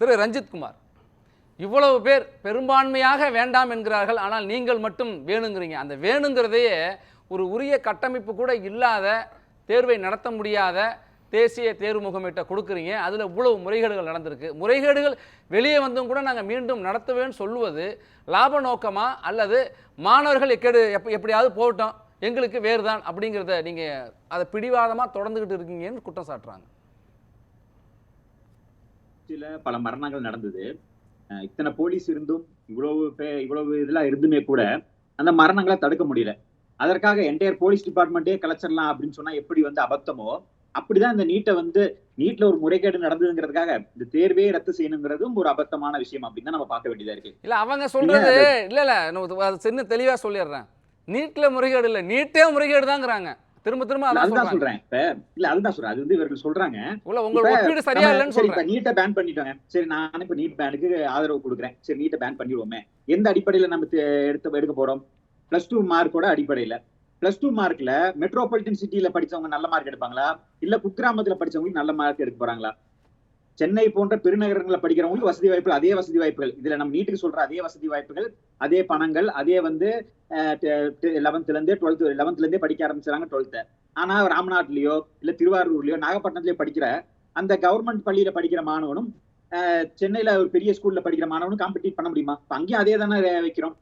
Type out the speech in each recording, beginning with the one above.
திரு ரஞ்சித்குமார் இவ்வளவு பேர் பெரும்பான்மையாக வேண்டாம் என்கிறார்கள் ஆனால் நீங்கள் மட்டும் வேணுங்கிறீங்க. அந்த வேணுங்கிறதையே ஒரு உரிய கட்டமைப்பு கூட இல்லாத தேர்வை நடத்த முடியாத தேசிய தேர்வு முகமிட்ட கொடுக்குறீங்க. அதில் இவ்வளவு முறைகேடுகள் நடந்திருக்கு. முறைகேடுகள் வெளியே வந்தும் கூட நாங்கள் மீண்டும் நடத்துவேன்னு சொல்லுவது லாப நோக்கமா அல்லது மாணவர்கள் எக்கேடு எப் எப்படியாவது போகட்டும் எங்களுக்கு வேறு தான் அப்படிங்கிறத நீங்கள் அதை பிடிவாதமாக தொடர்ந்துக்கிட்டு இருக்கீங்கன்னு குற்றம் சாட்டுறாங்க. சில பல மரணங்கள் நடந்தது. இத்தனை போலீஸ் இருந்தும் இவ்வளவு இவ்வளவு இதெல்லாம் இருந்துமே கூட அந்த மரணங்களை தடுக்க முடியல. அதற்காக என்டையர் போலீஸ் டிபார்ட்மெண்ட்டே கலைச்சிடலாம் அப்படின்னு சொன்னா எப்படி வந்து அபத்தமோ அப்படிதான் இந்த நீட்டை வந்து நீட்ல ஒரு முறைகேடு நடந்ததுங்கிறதுக்காக இந்த தேர்வே ரத்து செய்யணுங்கிறதும் ஒரு அபத்தமான விஷயம் அப்படின்னு நம்ம பார்க்க வேண்டியதா இருக்கு. இல்லை அவங்க சொல்றது இல்லை இல்லை சின்ன தெளிவாக சொல்லிடுறேன். நீட்டில் முறைகேடு இல்லை நீட்டே முறைகேடு தாங்கிறாங்க திரும்ப திரும்ப அதான் சொல்றேன். இப்ப இல்ல அதுதான் சொல்றேன். அது வந்து இவர்கள் சொல்றாங்க. உங்களோட சரியா இல்லைன்னு சொல்றேன். நீட்டை பேன் பண்ணிட்டாங்க. சரி நான் இப்ப நீட் பேனுக்கு ஆதரவு கொடுக்குறேன். சரி நீட்டை பேன் பண்ணிடுவோமே. எந்த அடிப்படையில நம்ம எடுத்து எடுக்க போறோம்? பிளஸ் டூ மார்க்கோட அடிப்படையில. பிளஸ் டூ மார்க்ல மெட்ரோபாலிட்டன் சிட்டில படிச்சவங்க நல்ல மார்க் எடுப்பாங்களா? இல்ல குக்கிராமத்துல படிச்சவங்களுக்கு நல்ல மார்க் எடுக்க போறாங்களா? சென்னை போன்ற பெருநகரங்களில் படிக்கிறவங்களுக்கு வசதி வாய்ப்புகள் அதே வசதி வாய்ப்புகள். இதுல நம்ம நீட்டுக்கு சொல்ற அதே வசதி வாய்ப்புகள் அதே பணங்கள் அதே வந்து லெவன்த்ல இருந்தே டுவெல்த் லெவன்த்ல இருந்தே படிக்க ஆரம்பிச்சாங்க டுவெல்த் ஆனா ராமநாட்லயோ இல்ல திருவாரூர்லயோ நாகப்பட்டினத்திலயோ படிக்கிற அந்த கவர்மெண்ட் பள்ளியில படிக்கிற மாணவனும் சென்னையில ஒரு பெரிய ஸ்கூல்ல படிக்கிற மாணவனும் காம்படிட் பண்ண முடியுமா? அங்கேயும் அதே தானே வைக்கிறோம்.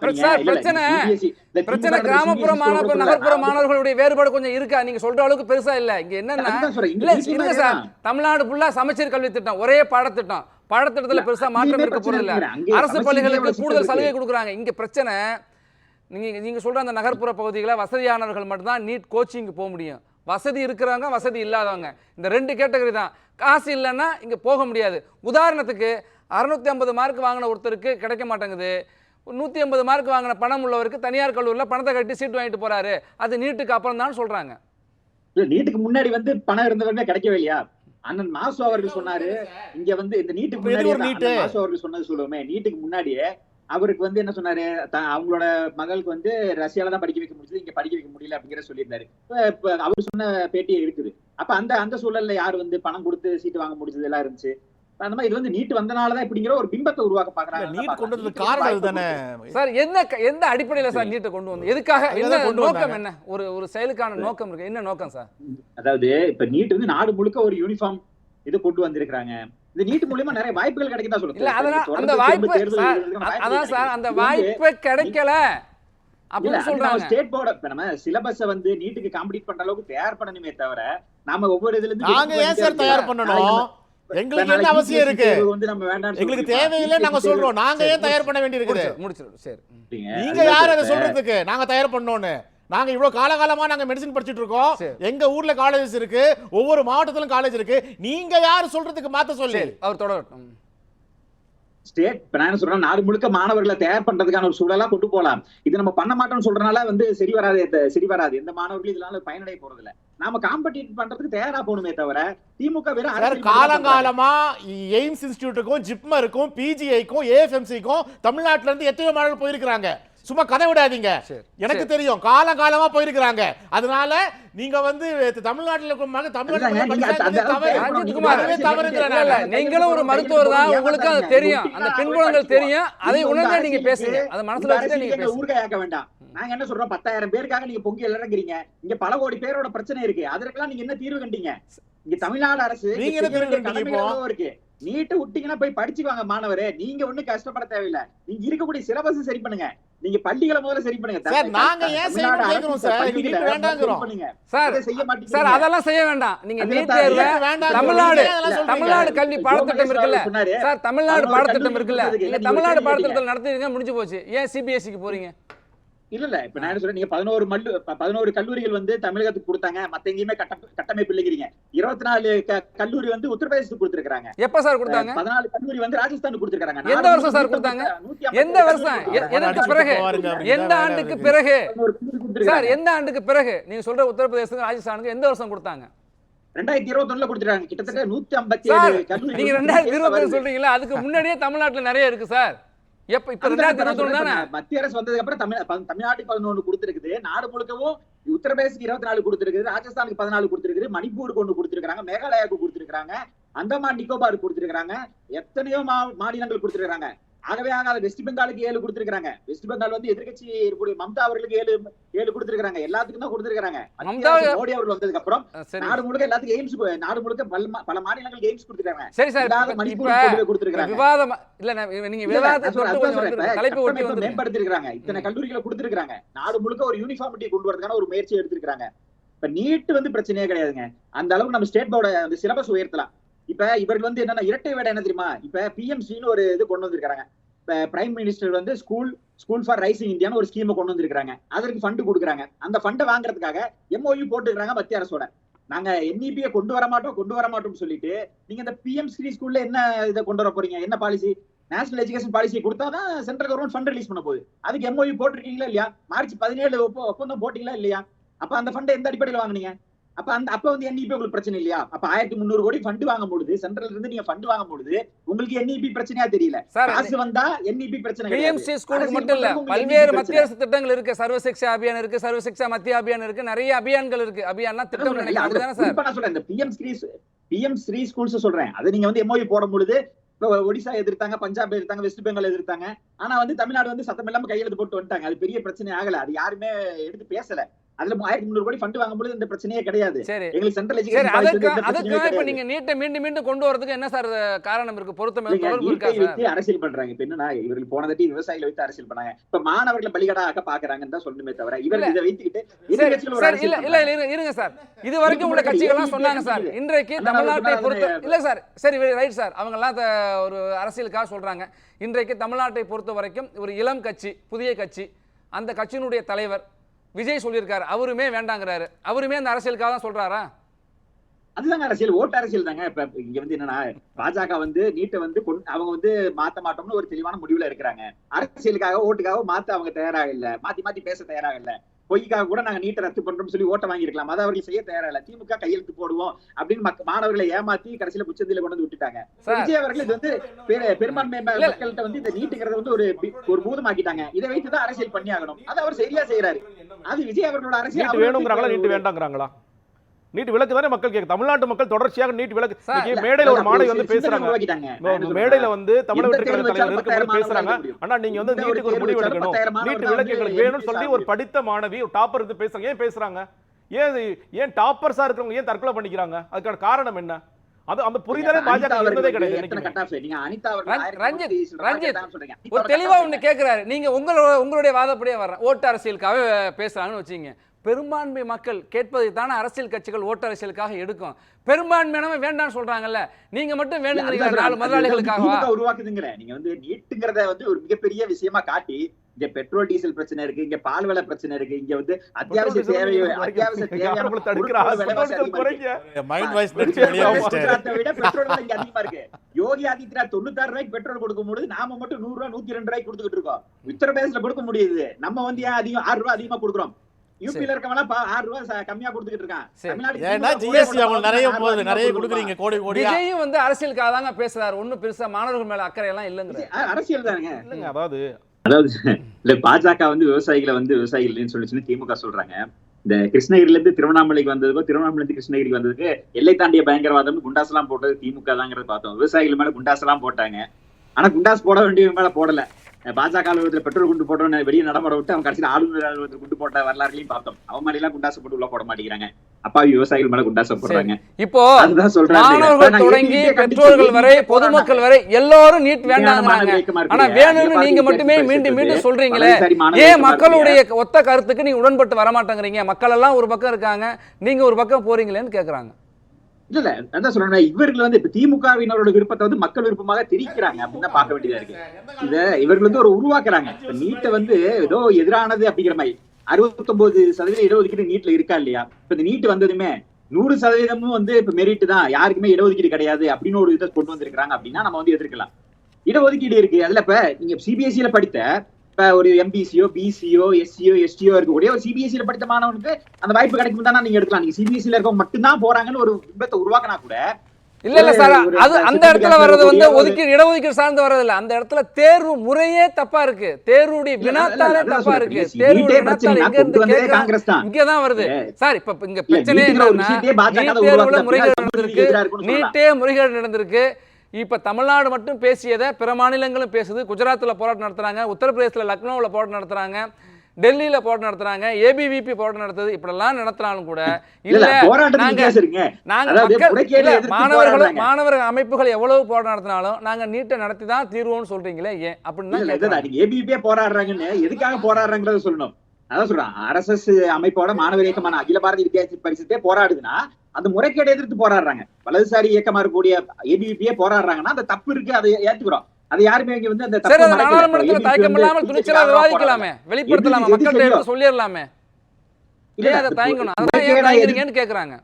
பிரச்சனை- கிராமப்புற CBSE மாணவர் சொல்றது நகர்ப்புற மாணவர்களுடைய வேறுபாடு கொஞ்சம் இருக்கா? நீங்க சொல்ற அளவுக்கு பெருசா இல்ல. இங்க என்னன்னா இல்ல சார். தமிழ்நாடு ஃபுல்லா சமச்சீர் கல்வி திட்டம். ஒரே பாடத்திட்டம். பாடத்திட்டத்துல பெருசா மாற்றம் இருக்க போறது இல்ல அரசு பள்ளிகளுக்கு கூடுதல் சலுகை. கொடுக்குறாங்க. இங்க பிரச்சனை நீங்க நீங்க சொல்ற அந்த நகர்ப்புற பகுதிகளை வசதியானவர்கள் மட்டும்தான் நீட் கோச்சிங் போக முடியும். வசதி இருக்கிறவங்க வசதி இல்லாதவங்க. இந்த ரெண்டு கேட்டகரி தான். காசு இல்லைன்னா இங்க போக முடியாது. உதாரணத்துக்கு அறுநூத்தி ஐம்பது மார்க் வாங்கின ஒருத்தருக்கு கிடைக்க மாட்டேங்குது. நூற்றி ஐம்பது மார்க் வாங்கின பணம் உள்ளவருக்கு தனியார் கல்லூரியில் பணத்தை கட்டி சீட் வாங்கிட்டு போறாரு. அது நீட்டுக்கு அப்புறம் தான் சொல்றாங்க. இல்ல, நீட்டுக்கு முன்னாடி வந்து பணம் இருந்தவங்க கிடைக்கவே இல்லையா? அண்ணன் மாசு அவர்கள் சொன்னாரு. இங்க வந்து இந்த நீட்டுக்கு முன்னாடி மாசு அவர்கள் சொன்னது சொல்லுவோமே. நீட்டுக்கு முன்னாடியே அவருக்கு வந்து என்ன சொன்னாரு? த- அவங்களோட மகளுக்கு வந்து ரஷ்யால தான் படிக்க வைக்க முடிஞ்சது இங்க படிக்க வைக்க முடியல அப்படிங்கிற சொல்லியிருந்தாரு. இப்ப- அவர் சொன்ன பேட்டியே இருக்குது. அப்ப அந்த அந்த சூழல்ல யார் வந்து பணம் கொடுத்து சீட்டு வாங்க முடிஞ்சது எல்லாம் இருந்துச்சு? அந்த மாதிரி இது வந்து நீட் வந்தனாலதான் இப்படிங்கிற ஒரு பிம்பத்தை உருவாக்க பாக்குறாங்க நீட் கொண்டு வந்ததுக்கு காரணம் அதுதானே? சார் என்ன எந்த அடிப்படையில் சார் நீட்டை கொண்டு வந்து எதுக்காக? என்ன கொண்டு நோக்கம். என்ன? ஒரு ஒரு செயலுக்கான நோக்கம் இருக்கு. என்ன நோக்கம் சார்? அதாவது இப்ப நீட் வந்து நாடு முழுக்க ஒரு யூனிஃபார்ம் இது கொண்டு வந்திருக்காங்க இந்த நீட் மூலியமா நிறைய வாய்ப்புகள் கிடைக்கும் தான் இல்ல அதெல்லாம் அந்த வாய்ப்பு அதான் சார் அந்த வாய்ப்பு கிடைக்கல அப்படின்னு சொல்றாங்க. ஸ்டேட் போர்டு நம்ம சிலபஸ வந்து நீட்டுக்கு காம்படிட் பண்ற அளவுக்கு தயார் பண்ணணுமே தவிர நாம ஒவ்வொரு இதுல இருந்து நாங்க ஏன் சார் தயார் பண்ணணும்? எங்களுக்கு என்ன அவசியம் இருக்கு? வந்து நம்ம வேண்டாம் எங்களுக்கு தேவையில்லை நாங்க சொல்றோம். நாங்க ஏன் தயார் பண்ண வேண்டி இருக்குது முடிச்சிரு- முடிச்சிரு சரி. நீங்க யார் அதை சொல்றதுக்கு? நாங்க தயார் பண்ணோம்னு நாங்க இவ்வளவு காலகாலமா நாங்க மெடிசன் படிச்சிட்டு இருக்கோம். எங்க ஊர்ல காலேஜஸ் இருக்கு ஒவ்வொரு மாவட்டத்திலும் காலேஜ் இருக்கு. நீங்க யார் சொல்றதுக்கு மாத்த சொல்லி. அவர் தொடரட்டும். ஸ்டேட் இப்ப நான் என்ன சொல்றேன் நாடு முழுக்க மாணவர்களை தயார் பண்றதுக்கான ஒரு சூழலா கொண்டு போலாம். இது நம்ம பண்ண மாட்டோம்னு சொல்றதுனால வந்து சரி வராது சரி வராது. எந்த மாணவர்களும் இதனால பயனடைய போறது இல்ல நாம காம்படிட் பண்றதுக்கு தயாரா போகணுமே தவிர திமுக பண்றாங்க. காலங்காலமா எய்ம்ஸ் இன்ஸ்டிடியூட்டுக்கும் ஜிப்மருக்கும் பிஜிஐக்கும் ஏஎஃப்எம்சிக்கும் தமிழ்நாட்டுல இருந்து எத்தனையோ மாணவர்கள் போயிருக்கிறாங்க. சும்மா கதை விடாதீங்க. எனக்கு தெரியும் காலங்காலமா போயிருக்கிறாங்க. அதனால நீங்க வந்து தமிழ்நாட்டுல. நீங்களும் ஒரு மருத்துவர் தான். உங்களுக்கு அது தெரியும். அந்த பின்புலங்கள் தெரியும். அதை உணர்ந்தே நீங்க பேசுங்க. அதை மனசுல வச்சுட்டு நீங்க ஊர்காயாக்க வேண்டாம். நாங்க என்ன சொல்றோம்? பத்தாயிரம் பேருக்காக நீங்க பொங்கி இறங்குறீங்க இங்க பல கோடி பேரோட பிரச்சனை இருக்கு. அதற்கெல்லாம் நீங்க என்ன தீர்வு கண்டீங்க? இங்க தமிழ்நாடு அரசு நீங்க என்ன தீர்வு கண்டீங்க இருக்கு. நீட்டு விட்டீங்கன்னா போய் படிச்சுக்குவாங்க மாணவரே. நீங்க ஒண்ணும் கஷ்டப்பட தேவையில்ல. நீங்க இருக்கக்கூடிய சிலபஸ் சரி பண்ணுங்க. நீங்க பள்ளிகளை முதல்ல சரி பண்ணுங்க. சார், நாங்க ஏன் அரசு கேக்குறோம் சார். பள்ளிகளை நீட்டு வேண்டாங்கிறோம். சரி. அதெல்லாம் செய்ய வேண்டாம். நீங்க நீட் வேண்டாம். தமிழ்நாடு. தமிழ்நாடு கல்வி பாடத்திட்டம் இருக்குல்ல. சார் தமிழ்நாடு பாடத்திட்டம் இருக்குல்ல. நீங்க தமிழ்நாடு பாடத்திட்டத்தில் நடத்துறீங்க முடிஞ்சு போச்சு. ஏன் சிபிஎஸ்சிக்கு போறீங்க? இல்ல இல்ல இப்ப நான் என்ன சொல்றேன் நீங்க பதினோரு மல்லு பதினோரு கல்லூரிகள் வந்து தமிழகத்துக்கு கொடுத்தாங்க மத்த எங்கேயுமே கட்ட கட்டமைப்பு இல்லைங்கிறீங்க. இருபத்தி நாலு கல்லூரி வந்து உத்தரப்பிரதேசத்துக்கு கொடுத்திருக்காங்க எப்ப சார் கொடுத்தாங்க? பதினாலு கல்லூரி வந்து ராஜஸ்தானுக்கு கொடுத்திருக்காங்க எந்த வருஷம் சார் கொடுத்தாங்க? எந்த வருஷம்? எதற்கு பிறகு? எந்த ஆண்டுக்கு பிறகு? சார் சார் எந்த ஆண்டுக்கு பிறகு? நீங்க சொல்ற உத்தரப்பிரதேசத்துக்கு ராஜஸ்தானுக்கு எந்த வருஷம் கொடுத்தாங்க? ரெண்டாயிரத்தி இருபத்தி ஒண்ணுல கொடுத்திருக்காங்க. கிட்டத்தட்ட நூத்தி ஐம்பத்தி ஏழு கல்லூரி நீங்க ரெண்டாயிரத்தி இருபத்தி சொல்றீங்களா அதுக்கு முன்னாடியே தமிழ்நாட்டுல நிறைய இருக்கு சார். எப்ப இப்ப ரெண்டாயிரத்தி இருபத்தி ஒண்ணு தானே? மத்திய அரசு வந்ததுக்கு அப்புறம் தமிழ் தமிழ்நாட்டுக்கு பதினொன்று கொடுத்திருக்குது. நாடு முழுக்கவும் உத்தரப்பிரதேசுக்கு இருபத்தி நாலு கொடுத்திருக்குது. ராஜஸ்தானுக்கு பதினாலு கொடுத்திருக்குது. மணிப்பூருக்கு ஒண்ணு கொடுத்திருக்காங்க மேகாலயாவுக்கு கொடுத்திருக்காங்க அந்தமான் நிக்கோபார் கொடுத்திருக்காங்க எத்தனையோ மாநிலங்கள் கொடுத்திருக்காங்க ஆகவே ஆகாத வெஸ்ட் பெங்காலுக்கு ஏழு கொடுத்திருக்காங்க வெஸ்ட் பெங்கால் வந்து எதிர்க்கட்சி இருக்கக்கூடிய மம்தா அவர்களுக்கு ஏழு ஏழு கொடுத்திருக்காங்க எல்லாத்துக்கும் தான் கொடுத்திருக்காங்க மோடி அவர்கள் வந்ததுக்கு அப்புறம் நாடு முழுக்க எல்லாத்துக்கும் எய்ம்ஸ் நாடு முழுக்க பல பல மாநிலங்களுக்கு எய்ம்ஸ் கொடுத்திருக்காங்க. சரி சார். மணிப்பூர் கொடுத்திருக்காங்க விவாதம் இல்ல நீங்க கட்டமைப்பை வந்துருங்க. மேம்படுத்திருக்காங்க இத்தனை கல்லூரிகளை கொடுத்திருக்காங்க நாடு முழுக்க ஒரு யூனிஃபார்மிட்டி கொண்டு வரதுக்கான ஒரு முயற்சி எடுத்திருக்காங்க இப்ப நீட் வந்து பிரச்சனையே கிடையாதுங்க. அந்த அளவுக்கு நம்ம ஸ்டேட் போர்டு அந்த சிலபஸ் உயர்த்தலாம். இப்ப இவர்கள் வந்து என்னன்னா இரட்டை வேடை என்ன தெரியுமா? இப்ப பிஎம்சின்னு ஒரு இது கொண்டு வந்திருக்காங்க இப்ப பிரைம் மினிஸ்டர் வந்து ஸ்கூல் ஸ்கூல் ஃபார் ரைசிங் இந்தியான்னு ஒரு ஸ்கீமை கொண்டு வந்திருக்காங்க அதற்கு ஃபண்டு கொடுக்குறாங்க. அந்த ஃபண்டை வாங்குறதுக்காக எம்ஓயு போட்டுக்கிறாங்க மத்திய அரசோட. நாங்க என்இபியை கொண்டு வர மாட்டோம் கொண்டு வர மாட்டோம்னு சொல்லிட்டு நீங்க இந்த பிஎம் ஸ்ரீ ஸ்கூல்ல என்ன இதை கொண்டு வர போறீங்க? என்ன பாலிசி நேஷனல் எஜுகேஷன் பாலிசி கொடுத்தாதான் சென்ட்ரல் கவர்மெண்ட் ஃபண்ட் ரிலீஸ் பண்ண போகுது. அதுக்கு எம்ஓயு போட்டிருக்கீங்களா இல்லையா? மார்ச் பதினேழு ஒப்பந்தம் போட்டீங்களா இல்லையா? அப்ப அந்த ஃபண்டை எந்த அடிப்படையில் வாங்குனீங்க? அப்ப அந்த அப்ப வந்து என்இபி உங்களுக்கு பிரச்சனை இல்லையா? அப்ப ஆயிரத்தி முந்நூறு கோடி ஃபண்ட் வாங்கும் பொழுது சென்ட்ரல் இருந்து நீங்க ஃபண்ட் வாங்கும் பொழுது உங்களுக்கு என்இபி பிரச்சனையா தெரியல. காசு வந்தா என்இபி பிரச்சனை கிடையாது. பிஎம்சி ஸ்கூலுக்கு மட்டும் இல்ல பல்வேறு மத்திய அரசு திட்டங்கள் இருக்கு. சர்வ சிக்ஷா அபியான் இருக்கு சர்வ சிக்ஷா மத்திய அபியான் இருக்கு நிறைய அபியான்கள் இருக்கு. அபியான்னா திட்டம் நினைக்கிறேன் சார்? நான் சொல்றேன். இந்த PM Shri PM Shri schools சொல்றேன். அதை நீங்க வந்து எம்ஓயு போடும் பொழுது இப்ப ஒடிசா எதிர்த்தாங்க பஞ்சாப் எதிர்த்தாங்க வெஸ்ட் பெங்கால் எதிர்த்தாங்க. ஆனா வந்து தமிழ்நாடு வந்து சத்தம் இல்லாம கையெழுத்து போட்டு வந்துட்டாங்க. அது பெரிய பிரச்சனை ஆகல. அது யாருமே எடுத்து பேசல. அதுல ஆயிரத்தி முந்நூறு கோடி ஃபண்ட் வாங்கும் பொழுது இந்த பிரச்சனையே கிடையாது. எங்களுக்கு சென்ட்ரல் எஜுகேஷன் நீங்க நீட்டை மீண்டும் மீண்டும் கொண்டு வரதுக்கு என்ன சார் காரணம் இருக்கு? பொருத்தம் வைத்து அரசியல் பண்றாங்க. இப்ப என்னன்னா இவர்கள் போன தட்டி விவசாயிகளை வைத்து அரசியல் பண்ணாங்க. இப்ப மாணவர்களை பலிகடா ஆக்க பாக்குறாங்கன்னு தான் சொல்லணுமே தவிர இவர்கள் இதை வைத்துக்கிட்டு இல்ல இல்ல இருங்க சார். இது வரைக்கும் உள்ள கட்சிகள்லாம் சொன்னாங்க சார். இன்றைக்கு தமிழ்நாட்டை பொறுத்த இல்ல சார் சரி ரைட் சார். அவங்க எல்லாம் ஒரு அரசியலுக்காக சொல்றாங்க. இன்றைக்கு தமிழ்நாட்டை பொறுத்த வரைக்கும் ஒரு இளம் கட்சி புதிய கட்சி. அந்த கட்சியினுடைய தலைவர் விஜய் சொல்லியிருக்காரு அவருமே வேண்டாங்கிறாரு. அவருமே அந்த அரசியலுக்காக தான் சொல்றாரா? அதுதாங்க அரசியல் ஓட்டு அரசியல் தாங்க. இப்ப இங்க வந்து என்னன்னா பாஜக வந்து நீட்டை வந்து அவங்க வந்து மாத்த மாட்டோம்னு ஒரு தெளிவான முடிவுல இருக்கிறாங்க. அரசியலுக்காக ஓட்டுக்காக மாத்த அவங்க தயாராக இல்ல. மாத்தி மாத்தி பேச தயாராக இல்ல. பொய்க்காக கூட நாங்க நீட்டை ரத்து பண்றோம்னு சொல்லி ஓட்ட வாங்கியிருக்கலாம். அதை அவர்கள் செய்ய தயாரா இல்ல திமுக கையெழுத்து போடுவோம் அப்படின்னு மாணவர்களை ஏமாத்தி கடைசியில புச்சந்தில கொண்டு வந்து விட்டுட்டாங்க. விஜய் அவர்கள் இது வந்து பெரு- பெரும்பான்மை. மக்கள்கிட்ட வந்து இந்த நீட்டுங்கிறத வந்து ஒரு ஒரு பூதமாக்கிட்டாங்க. இதை வைத்துதான் அரசியல் பண்ணி ஆகணும் அதை அவர் சரியா செய்யறாரு அது விஜய் அவர்களோட அரசியல். வேணுங்கிறாங்களா நீட் ஒரு- வேண்டாங்கிறாங்களா? நீட் விலக்கு தானே மக்கள் கேட்க தமிழ்நாட்டு மக்கள் தொடர்ச்சியாக நீட் இன்னைக்கு மேடையில ஒரு மாணவி வந்து பேசுறாங்க. மேடையில? வந்து தமிழக வெற்றி தலைவர் பத்தாயிரம் பேசுறாங்க. அண்ணா நீங்க வந்து நீட்டுக்கு ஒரு முடிவு எடுக்கணும். நீட் வந்து எங்களுக்கு வேணும்னு சொல்லி ஒரு படித்த மாணவி ஒரு டாப்பர் இருந்து பேசுறாங்க. ஏன் பேசுறாங்க? ஏன் ஏன் டாப்பர்ஸா இருக்கிறவங்க ஏன் தற்கொலை பண்ணிக்கிறாங்க? அதுக்கான காரணம் என்ன? அது அந்த புரிதலே பாஜக இருந்ததே கிடையாது. ஒரு தெளிவா ஒண்ணு என்ன? கேட்கிறாரு நீங்க உங்களோட உங்களுடைய வாதப்படியே வர்றேன் ஓட்டு அரசியலுக்காக பேசுறாங்கன்னு வச்சுங்க பெரும்பான்மை மக்கள் கேட்பதை தானே அரசியல் கட்சிகள் ஓட்டு அரசியலுக்காக எடுக்கும். பெரும்பான்மையானவன் வேண்டாம்னு சொல்றாங்கல்ல. நீங்க மட்டும் வேணுங்கிறீங்க நாலு சொல்றேன். முதலாளிகளுக்காகவா? திமுக உருவாக்குதுங்கிற நீங்க வந்து நீட்டுங்கிறத வந்து ஒரு மிகப்பெரிய விஷயமா காட்டி இங்க பெட்ரோல் டீசல் பிரச்சனை இருக்கு இங்க பால் விலை பிரச்சனை இருக்கு இங்க வந்து அத்தியாவசிய தேவை டீசல் அத்தியாவசிய தேவையான பெட்ரோல் விட விலை இங்க அதிகமா இருக்கு. யோகி ஆதித்யநாத் தொண்ணூத்தாறு ரூபாய்க்கு பெட்ரோல் கொடுக்கும்போது நாம மட்டும் நூறு ரூபாய் நூத்தி ரெண்டு ரூபாய்க்கு கொடுத்துட்டு இருக்கோம். உத்தரப்பிரதேசல கொடுக்க முடியுது. நம்ம வந்து ஏன் அதிகம் ஆறு ரூபாய் அதிகமா கொடுக்குறோம்? யூபில இருக்கவங்க பா- ஆறு ரூபாய் கம்மியா கொடுத்துட்டு இருக்கான். ஏன்னா ஜிஎஸ்டி கூட அவங்க நிறைய போகுது நிறைய. கொடுக்குறீங்க கோடி கோடியா. விஜயும் வந்து அரசியலுக்காக தாங்க பேசுறாரு. ஒண்ணும் பெருசா மாணவர்கள் மேல அக்கறை எல்லாம் இல்லைங்கிற. அ- அரசியல் தானுங்க. இல்லைங்க அதாவது அதாவது இல்ல பாஜக வந்து விவசாயிகளை வந்து விவசாயிகள் இல்லைன்னு சொல்லிச்சுன்னு திமுக சொல்றாங்க. இந்த கிருஷ்ணகிரில இருந்து திருவண்ணாமலைக்கு வந்ததுக்கும் திருவண்ணாமலை இருந்து கிருஷ்ணகிரிக்கு வந்ததுக்கு எல்லை தாண்டிய பயங்கரவாதம் குண்டாஸ் எல்லாம் போட்டது திமுக தாங்கிறத பார்த்தோம். விவசாயிகள் மேல குண்டாஸ் எல்லாம் போட்டாங்க. ஆனா குண்டாஸ் போட வேண்டியவங்க மேல போடல. பாஜக அலுவலகத்துல பெட்ரோல் குண்டு போட்டோன்னு வெளியே நடமாட விட்டு அவன் கடைசியில் ஆளுநர் அலுவலகத்தில் குண்டு போட்ட வரலாறுலையும் பார்த்தோம். அவன் மாதிரி எல்லாம் குண்டாசை போட்டு உள்ள போட மாட்டேங்கிறாங்க. அப்பாவி விவசாயிகள் மேல குண்டாசை போடுறாங்க. இப்போ மாணவர்கள் தொடங்கி பெற்றோர்கள் வரை பொதுமக்கள் வரை எல்லாரும் நீட் வேண்டாங்கிறாங்க. ஆனா வேணும்னு நீங்க மட்டுமே மீண்டும் மீண்டும் சொல்றீங்களே. ஏன் மக்களுடைய ஒத்த கருத்துக்கு நீங்க உடன்பட்டு வர மாட்டேங்கிறீங்க மக்கள் எல்லாம் ஒரு பக்கம் இருக்காங்க. நீங்க ஒரு பக்கம் போறீங்களேன்னு கேக்குறாங்க. இல்ல இல்ல. அதான் சொல்றேன். இவர்கள் வந்து இப்ப திமுகவினரோட விருப்பத்தை வந்து மக்கள் விருப்பமாக திரிக்கிறாங்க அப்படின்னு தான் பார்க்க வேண்டியதா இருக்கு. இத இவர்கள் வந்து ஒரு உருவாக்குறாங்க. நீட்டை வந்து ஏதோ எதிரானது அப்படிங்கிற மாதிரி. அறுபத்தொன்பது சதவீதம் இடஒதுக்கீடு நீட்ல இருக்கா இல்லையா? இப்ப இந்த நீட் வந்ததுமே நூறு சதவீதமும் வந்து இப்ப மெரிட் தான். யாருக்குமே இடஒதுக்கீடு கிடையாது அப்படின்னு ஒரு இதை கொண்டு வந்திருக்கிறாங்க அப்படின்னா நம்ம வந்து எதிர்க்கலாம். இடஒதுக்கீடு இருக்கு. அதுல இப்ப நீங்க சிபிஎஸ்சியில படித்த இப்ப ஒரு எம்பிசியோ பிசியோ எஸ்சியோ எஸ்டியோ இருக்கக்கூடிய ஒரு சிபிஎஸ்சியில படித்த மாணவனுக்கு அந்த வாய்ப்பு கிடைக்கும் தானே நீங்க எடுக்கலாம் நீங்க சிபிஎஸ்சியில இருக்கவங்க மட்டும்தான் போறாங்கன்னு ஒரு பிம்பத்தை உருவாக்கினா கூட இல்ல இல்ல சார் அது அந்த இடத்துல வர்றது வந்து ஒதுக்கீடு இடஒதுக்கீடு சார்ந்து வர்றது இல்ல அந்த இடத்துல தேர்வு முறையே தப்பா இருக்கு தேர்வுடைய அதான் தப்பா. இருக்கு தேர்வுடைய எங்க இருந்து காங்கிரஸ் தான். இங்க தான் வருது. சார் இப்ப இங்க பிரச்சனை என்னன்னா நீட் தேர்வுல. முறைகேடு நடந்திருக்கு. நீட்டே முறைகேடு நடந்திருக்கு இப்ப தமிழ்நாடு மட்டும் பேசியதை பிற மாநிலங்களும் பேசுது. குஜராத்ல போராட்டம் நடத்துறாங்க. உத்தரப்பிரதேசத்துல லக்னோவுல போராட்டம் நடத்துறாங்க. டெல்லியில போராட்டம் நடத்துறாங்க. ஏபிவிபி போராட்டம் நடத்துது. இப்படிலாம் நடத்தினாலும் கூட இல்ல, நாங்க நாங்க மாணவர்கள். மாணவர் அமைப்புகள் எவ்வளவு போராட்டம் நடத்தினாலும் நாங்க நீட்டை நடத்தி தான் தீர்வோம்னு சொல்றீங்களே ஏன்? அப்படின்னு ஏபிபியே போராடுறாங்கன்னு எதுக்காக போராடுறாங்கிறத சொல்லணும். அதான் சொல்றேன். ஆர்எஸ்எஸ் அமைப்போட மாணவர் இயக்கமான அகில பாரதிய வித்தியார்த்தி பரிசுத்தே போராடுதுன்னா அந்த முறைகேடை எதிர்த்து போராடுறாங்க. வலதுசாரி இயக்கமா இருக்கக்கூடிய ஏபிபியே போராடுறாங்கன்னா அந்த தப்பு இருக்கு அதை ஏத்துக்கிறோம். அதை யாருமே இங்க வந்து அந்த. நாடாளுமன்றத்துல தயக்கம் இல்லாமல் துணிச்சலா விவாதிக்கலாமே. வெளிப்படுத்தலாமா? மக்கள்கிட்ட? எடுத்து சொல்லிடலாமே. இல்ல, ஏன் அதை தயங்கணும்? அதான் ஏன் தயங்குறீங்கன்னு கேக்குறாங்க.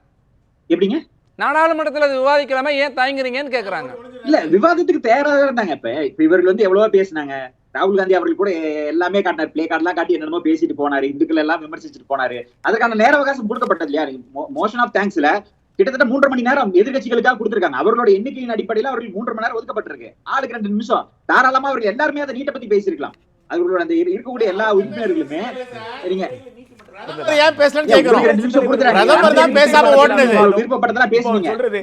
எப்படிங்க? நாடாளுமன்றத்துல அது விவாதிக்கலாமே? ஏன் தயங்குறீங்கன்னு கேக்குறாங்க. இல்ல விவாதத்துக்கு தயாராக இருந்தாங்க இப்ப இவர்கள் வந்து எவ்வளவோ பேசினாங்க. ராகுல் காந்தி அவர்கள் கூட எல்லாமே காட்டினார். பிளே கார்டெல்லாம் காட்டி என்னென்னமோ பேசிட்டு போனாரு. இந்துக்கள் எல்லாம் விமர்சிச்சுட்டு போனாரு. அதுக்கான நேர அவகாசம் கொடுக்கப்பட்டது இல்லையா? மோஷன் ஆஃப் தேங்க்ஸ்ல கிட்டத்தட்ட மூன்று மணி நேரம் எதிர்கட்சிகளுக்காக கொடுத்திருக்காங்க. அவர்களோட எண்ணிக்கையின் அடிப்படையில் அவர்கள் மூன்று மணி நேரம் ஒதுக்கப்பட்டிருக்கு. ஆளுக்கு ரெண்டு நிமிஷம். தாராளமா அவர்கள் எல்லாருமே அதை நீட்டை பத்தி பேசியிருக்கலாம். அவர்களோட அந்த இருக்கக்கூடிய எல்லா உறுப்பினர்களுமே சரிங்க. ஏன் பேசலன்னு கேக்குறோம். பிரதமர் தான் பேசாம ஓடுனது. விருப்பப்பட்டதெல்லாம்.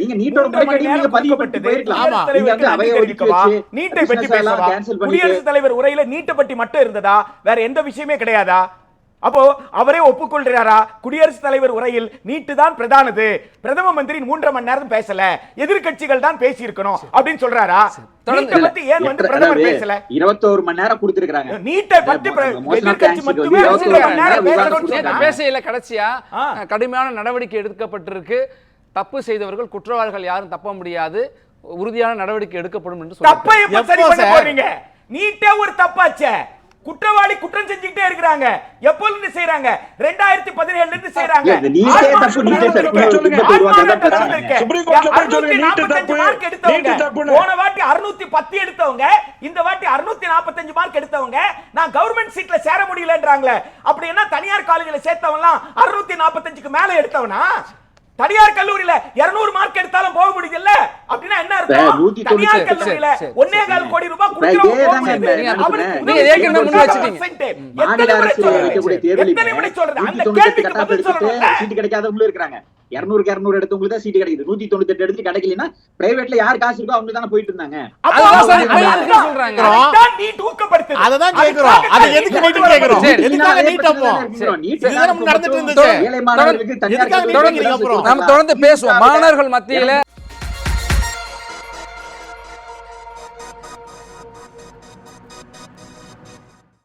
நீங்க நீட்டோட நீங்க நேரம் பதிவு பண்ணிட்டு. போயிருக்கலாம் ஆமா. நீங்க வந்து அவையை ஒதுக்கி தெரிவிக்கவா? வச்சு நீட்டை cancel பண்ணிட்டு குடியரசுத் தலைவர் உரையில நீட்டை பற்றி மட்டும் இருந்ததா வேற எந்த விஷயமே கிடையாதா அப்போ அவரே ஒப்புக்கொள்றாரா குடியரசுத் தலைவர் உரையில் நீட்டு தான் பிரதானது. பிரதம மந்திரி மூன்றரை மணி நேரம் பேசல. எதிர்க்கட்சிகள் தான் பேசி இருக்கணும் அப்படின்னு சொல்றாரா? நீட்டை பத்தி ஏன் வந்து பிரதமர் பேசல? இருபத்தோரு மணி நேரம் கொடுத்திருக்காங்க நீட்டை பத்தி மட்டுமே கடைசியா கடுமையான நடவடிக்கை எடுக்கப்பட்டிருக்கு. தப்பு செய்தவர்கள் குற்றவாளிகள் யாரும் தப்ப முடியாது. உறுதியான நடவடிக்கை எடுக்கப்படும் என்று தப்பை? போறீங்க? நீட்டே ஒரு தப்பாச்சே. குற்றவாளி குற்றம் செஞ்சுக்கிட்டே இருக்கிறாங்க எப்போல இருந்து செய்றாங்க ரெண்டாயிரத்தி பதினேழுல இருந்து செய்றாங்க இல்ல, இந்த நீட்டே தப்பு, நீட்டே தப்பு. சொல்லுங்க. இன்னொரு துன்பத்தை ஆத்மார்த்தம் உருவாக்குறது தான் நடந்திருக்கு. சுப்ரீம் கோர்ட்ல போய் சொல்லுங்க, நீட்டு 645 தப்பு, மார்க் எடுத்தவங்க நீட்டு தப்புன்னு. போன வாட்டி 610 எடுத்தவங்க இந்த வாட்டி 645 மார்க் எடுத்தவங்க நான் கவர்மெண்ட் சீட்ல சேர முடியலன்றாங்களே அப்படின்னா தனியார் காலேஜ்ல சேர்த்தவன்லாம் 645க்கு மேல எடுத்தவனா தனியார் கல்லூரியில 200 மார்க் எடுத்தாலும் போக முடியல. அப்படின்னா என்ன அர்த்தம்? தனியார் கல்லூரியில ஒன்னே கால் கோடி ரூபாய் கொடுக்கிறவங்க. எத்தனை முறை சொல்றது? அந்த கேள்விக்கு பதில் எடுத்துட்டு இருநூறுக்கு இருநூறு எடுத்தவங்களுக்கு தான் சீட்டு கிடைக்குது. நூத்தி தொண்ணூத்தி எட்டு எடுத்து கிடைக்கலன்னா பிரைவேட்ல யார் காசு இருக்கோ அவங்க தானே போயிட்டு இருந்தாங்க தொடர்ந்து பேசுவோம். மாணவர்கள் மத்தியில